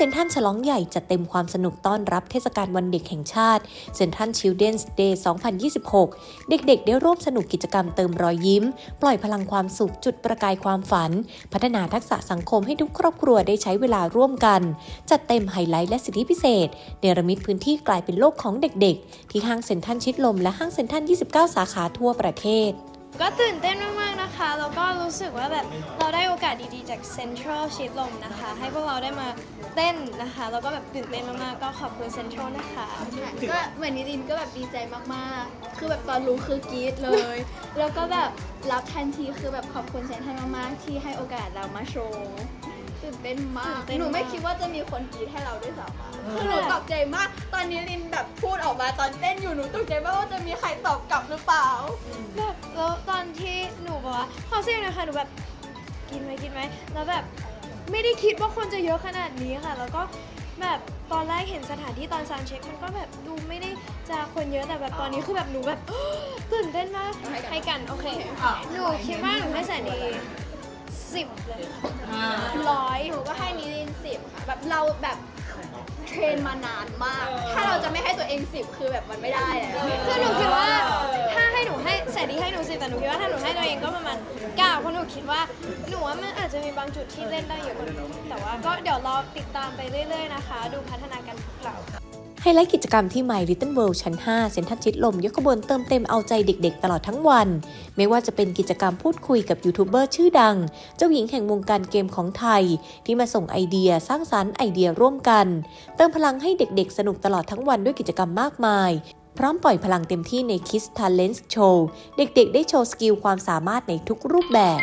เซ็นทรัลฉลองใหญ่จัดเต็มความสนุกต้อนรับเทศกาลวันเด็กแห่งชาติเซนทรัลชิลเดนส์เดย์ 2026 เด็กๆ ได้ร่วมสนุกกิจกรรมเติมรอยยิ้ม ปล่อยพลังความสุขจุดประกายความฝัน พัฒนาทักษะสังคมให้ทุกครอบครัวได้ใช้เวลาร่วมกัน จัดเต็มไฮไลท์และสิทธิพิเศษ เนรมิตพื้นที่กลายเป็นโลกของเด็กๆ ที่ห้างเซ็นทรัลชิดลมและห้างเซ็นทรัล29 สาขาทั่วประเทศ ก็ตื่นเต้นมาก ๆ นะคะ แล้วก็รู้สึกว่าแบบเราได้โอกาสดีๆ จากเซ็นทรัลชิดลมนะคะ ให้พวกเราได้มาเต้นนะคะ แล้วก็แบบตื่นเต้นมาก ๆ ก็ขอบคุณเซ็นทรัลนะคะ ก็เหมือนนิรินก็แบบดีใจมากๆ คือแบบตอนรู้คือกรี๊ดเลย แล้วก็แบบรับทันทีคือแบบขอบคุณเซนทรันมากๆ ที่ให้โอกาสเรามาโชว์ ตื่นเต้นมาก ตื่นเต้นหนูไม่มากคิดว่าจะมีคนกรี๊ดให้เราด้วยซ้ำอะคือหนูตกใจมากต อนนี้ลินแบบพูดออกมาตอนเต้นอยู่หนูตกใจมากว่าจะมีใครตอบกลับหรือเปล่า แบบแล้วตอนที่หนูบอกว่าขอเสียงหนะคะหนูแบบกินไหมกินไหมแล้วแบบไม่ได้คิดว่าคนจะเยอะขนาดนี้ค่ะ แล้วก็แบบตอนแรกเห็นสถานที่ตอนซาวด์เช็ค มันก็แบบดูไม่ได้จะคนเยอะแต่แบบตอนนี้คือแบบหนูแบบ ตื่นเต้นมากให้กันให้กันโอเคหนูคิดว่าหนูให้แสนดีสิบเลยค่ะร้อยหนูก็ให้นิรินสิบค่ะแบบเราแบบ เทรนมานานมาก ถ้าเราจะไม่ให้ตัวเองสิบคือแบบมันไม่ได้อะคือหนูคิดว่าถ้าให้หนูให้แสนดีให้หนูสิบแต่หนูคิดว่าถ้าหนูให้ตัวเองก็ประมาณเก้าเพราะหนูคิดว่าหนูว่ามันอาจจะมีบางจุดที่เล่นได้เยอะกว่านี้แต่ว่าก็เดี๋ยวรอติดตามไปเรื่อย ๆ นะคะ ดูพัฒนาการของเรา ไฮไลท์กิจกรรมที่ My Little World ชั้น 5 เซ็นทรัลชิดลม ยกขบวนเติมเต็มเอาใจเด็กๆ ตลอดทั้งวัน ไม่ว่าจะเป็นกิจกรรมพูดคุยกับยูทูบเบอร์ชื่อดัง เจ้าหญิงแห่งวงการเกมของไทย ที่มาส่งไอเดียสร้างสรรค์ไอเดียร่วมกัน เติมพลังให้เด็กๆ สนุกตลอดทั้งวันด้วยกิจกรรมมากมายพร้อมปล่อยพลังเต็มที่ใน Kids Talent Show เด็กๆ ได้โชว์สกิลความสามารถในทุกรูปแบบ